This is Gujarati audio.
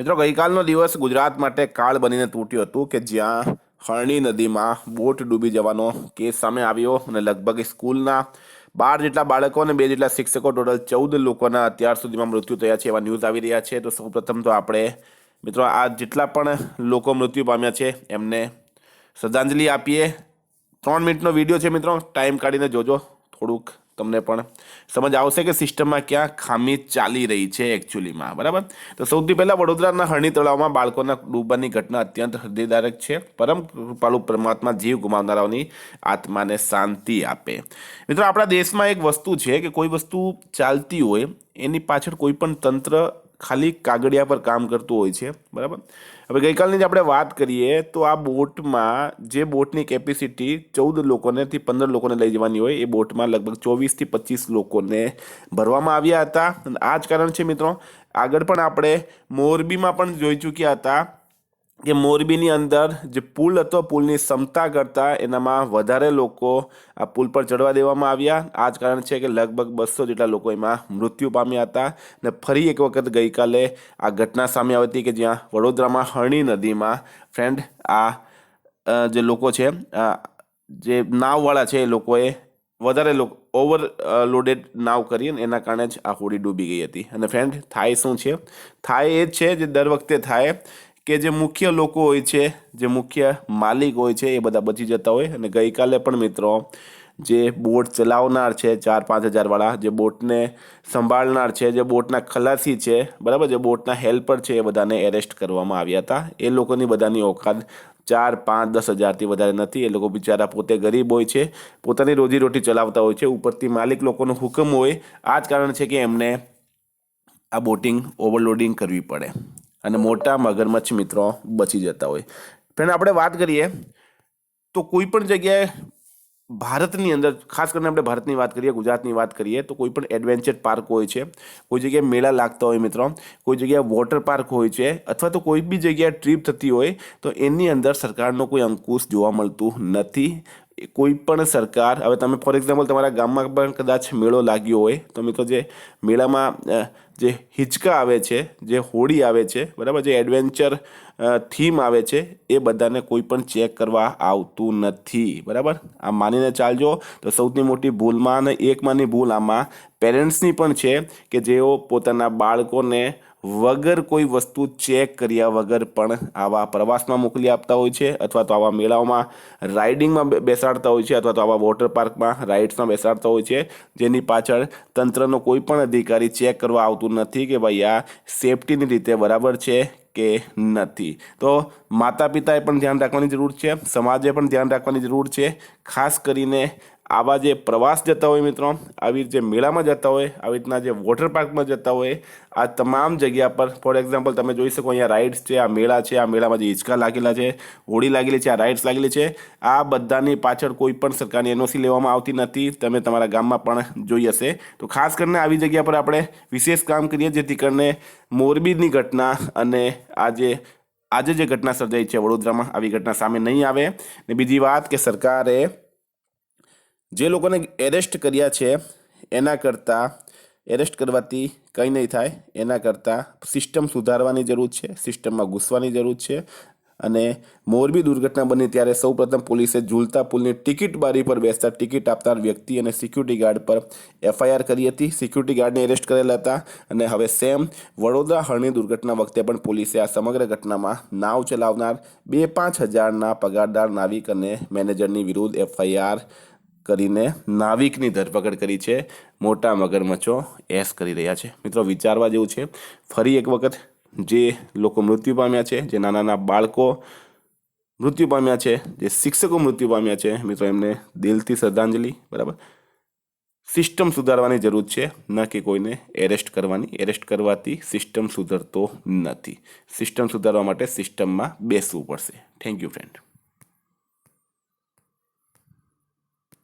મિત્રો, ગઈકાલનો દિવસ ગુજરાત માટે કાળ બનીને તૂટ્યું હતું કે જ્યાં હરણી નદીમાં બોટ ડૂબી જવાનો કેસ સામે આવ્યો અને લગભગ સ્કૂલના બાર જેટલા બાળકો અને બે જેટલા શિક્ષકો ટોટલ ચૌદ લોકોના અત્યાર સુધીમાં મૃત્યુ થયા છે એવા ન્યૂઝ આવી રહ્યા છે. તો સૌપ્રથમ તો આપણે, મિત્રો, આ જેટલા પણ લોકો મૃત્યુ પામ્યા છે એમને શ્રદ્ધાંજલિ આપીએ. ત્રણ મિનિટનો વીડિયો છે, મિત્રો. ટાઈમ કાઢીને જોજો. થોડુંક તમને પણ સમજ આવશે કે સિસ્ટમમાં ક્યાં ખામી ચાલી રહી છે એકચ્યુઅલીમાં બરાબર? તો સૌથી પહેલાં વડોદરાના હરણી તળાવમાં બાળકોના ડૂબવાની ઘટના અત્યંત હૃદયદાયક છે. પરમ કૃપાળુ પરમાત્મા જીવ ગુમાવનારાઓની આત્માને શાંતિ આપે. મિત્રો, આપણા દેશમાં એક વસ્તુ છે કે કોઈ વસ્તુ ચાલતી હોય, એની પાછળ કોઈ પણ તંત્ર ખાલી કાગળિયા પર કામ કરતું હોય છે, બરાબર? હવે ગઈકાલની જ આપણે વાત કરીએ, તો આ બોટમાં જે બોટની કેપેસિટી ચૌદ લોકોનેથી પંદર લોકોને લઈ જવાની હોય, એ બોટમાં લગભગ ચોવીસથી પચીસ લોકોને ભરવામાં આવ્યા હતા. આ જ કારણ છે મિત્રો, આગળ પણ આપણે મોરબીમાં પણ જોઈ ચૂક્યા હતા. કે મોરબીની અંદર જે પુલ હતો, પુલની ક્ષમતા કરતાં એનામાં વધારે લોકો આ પુલ પર ચડવા દેવામાં આવ્યા. આ જ કારણ છે કે લગભગ બસો જેટલા લોકો એમાં મૃત્યુ પામ્યા હતા ને ફરી એક વખત ગઈકાલે આ ઘટના સામે આવી હતી કે જ્યાં વડોદરામાં હરણી નદીમાં ફ્રેન્ડ આ જે લોકો છે જે નાવવાળા છે એ લોકોએ વધારે લોકો ઓવર લોડેડ નાવ કરી અને એના કારણે જ આ હોડી ડૂબી ગઈ હતી. અને ફ્રેન્ડ થાય શું છે? થાય એ જ છે જે દર વખતે થાય કે જે મુખ્ય લોકો હોય છે, જે મુખ્ય માલિક હોય છે, એ બધા બચી જતા હોય. અને ગઈકાલે પણ મિત્રો, જે બોટ ચલાવનાર છે, ચાર પાંચ હજારવાળા જે બોટને સંભાળનાર છે, જે બોટના ખલાસી છે, બરાબર, જે બોટના હેલ્પર છે, એ બધાને એરેસ્ટ કરવામાં આવ્યા હતા. એ લોકોની બધાની ઓકાત ચાર પાંચ દસ હજારથી વધારે નથી. એ લોકો બિચારા પોતે ગરીબ હોય છે, પોતાની રોજીરોટી ચલાવતા હોય છે, ઉપરથી માલિક લોકોનો હુકમ હોય. આ જ કારણ છે કે એમને આ બોટિંગ ઓવરલોડિંગ કરવી પડે. અને મોટા મગરમચ્છ મિત્રો બચી જતા હોય. ફ્રેન્ડ, આપણે વાત કરીએ તો કોઈ પણ જગ્યાએ ભારતની અંદર, ખાસ કરીને આપણે ભારતની વાત કરીએ, ગુજરાતની વાત કરીએ, તો કોઈ પણ એડવેન્ચર પાર્ક હોય છે, કોઈ જગ્યાએ મેળા લાગતા હોય મિત્રો, કોઈ જગ્યાએ વોટર પાર્ક હોય છે, અથવા તો કોઈ બી જગ્યાએ ટ્રીપ થતી હોય, તો એની અંદર સરકારનો કોઈ અંકુશ જોવા મળતું નથી. કોઈ પણ સરકાર, હવે તમે ફોર એક્ઝામ્પલ તમારા ગામમાં પણ કદાચ મેળો લાગ્યો હોય, તો મિત્રો જે મેળામાં જે હિંચકા આવે છે, જે હોડી આવે છે, બરાબર, જે એડવેન્ચર થીમ આવે છે, એ બધાને કોઈ પણ ચેક કરવા આવતું નથી, બરાબર? આ માનીને ચાલજો, તો સૌથી મોટી ભૂલમાં અને એકમાંની ભૂલ આમાં પેરેન્ટ્સની પણ છે કે જેઓ પોતાના બાળકોને વગર કોઈ વસ્તુ ચેક કર્યા વગર પણ આવા પ્રવાસમાં મોકલી આપતા હોય છે અથવા તો આવા મેળાઓમાં રાઇડિંગમાં બેસાડતા હોય છે અથવા તો આવા વોટર પાર્કમાં રાઇડ્સમાં બેસાડતા હોય છે, જેની પાછળ તંત્રનો કોઈ પણ અધિકારી ચેક કરવા આવતું નથી કે ભાઈ આ સેફટીની રીતે બરાબર છે કે નથી. તો માતા પિતાએ પણ ધ્યાન રાખવાની જરૂર છે, સમાજે પણ ધ્યાન રાખવાની જરૂર છે, ખાસ કરીને આવા જે પ્રવાસ જતા હોય મિત્રો, આવી જે મેળામાં જતા હોય, આવી રીતના જે વોટર પાર્કમાં જતા હોય, આ તમામ જગ્યા પર ફોર એક્ઝામ્પલ તમે જોઈ શકો અહીંયા રાઇડ્સ છે, આ મેળા છે, આ મેળામાં જે હિંચકા લાગેલા છે હોડી લાગેલી છે, આ રાઇડ્સ લાગેલી છે, આ બધાની પાછળ કોઈ પણ સરકારની એનઓસી લેવામાં આવતી નથી, તમે તમારા ગામમાં પણ જોઈ હશે. તો ખાસ કરીને આવી જગ્યા પર આપણે વિશેષ કામ કરીએ, જેથી કરીને મોરબીની ઘટના અને આજે આજે જે ઘટના સર્જાઈ છે વડોદરામાં, આવી ઘટના સામે નહીં આવે. ને બીજી વાત કે સરકારે જે લોકોને એરેસ્ટ કર્યા છે, એના કરતાં એરેસ્ટ કરવાથી કંઈ નહીં થાય. એના કરતાં સિસ્ટમ સુધારવાની જરૂર છે સિસ્ટમમાં ઘૂસવાની જરૂર છે અને મોરબી દુર્ઘટના બની ત્યારે સૌપ્રથમ પોલીસે ઝૂલતા પુલની ટિકિટ બારી પર બેસતા ટિકિટ આપનાર વ્યક્તિ અને સિક્યુરિટી ગાર્ડ પર એફઆઈઆર કરી હતી. સિક્યુરિટી ગાર્ડને એરેસ્ટ કરેલા હતા અને હવે સેમ વડોદરા હળની દુર્ઘટના વખતે પણ પોલીસે આ સમગ્ર ઘટનામાં નાવ ચલાવનાર બે પાંચ હજારના પગારદાર નાવિક અને મેનેજરની વિરુદ્ધ એફઆઈઆર કરીને નાવિકની ધરપકડ કરી છે. મોટા મગરમચ્છો એસ કરી રહ્યા છે. મિત્રો, વિચારવા જેવું છે, ફરી એક વખત જે લોકો મૃત્યુ પામ્યા છે, જે નાના નાના બાળકો મૃત્યુ પામ્યા છે, જે શિક્ષકો મૃત્યુ પામ્યા છે, મિત્રો, એમને દિલથી શ્રદ્ધાંજલિ, બરાબર? સિસ્ટમ સુધારવાની જરૂર છે, ન કે કોઈને એરેસ્ટ કરવાની. એરેસ્ટ કરવાથી સિસ્ટમ સુધરતો નથી. સિસ્ટમ સુધારવા માટે સિસ્ટમમાં બેસવું પડશે. Thank you friend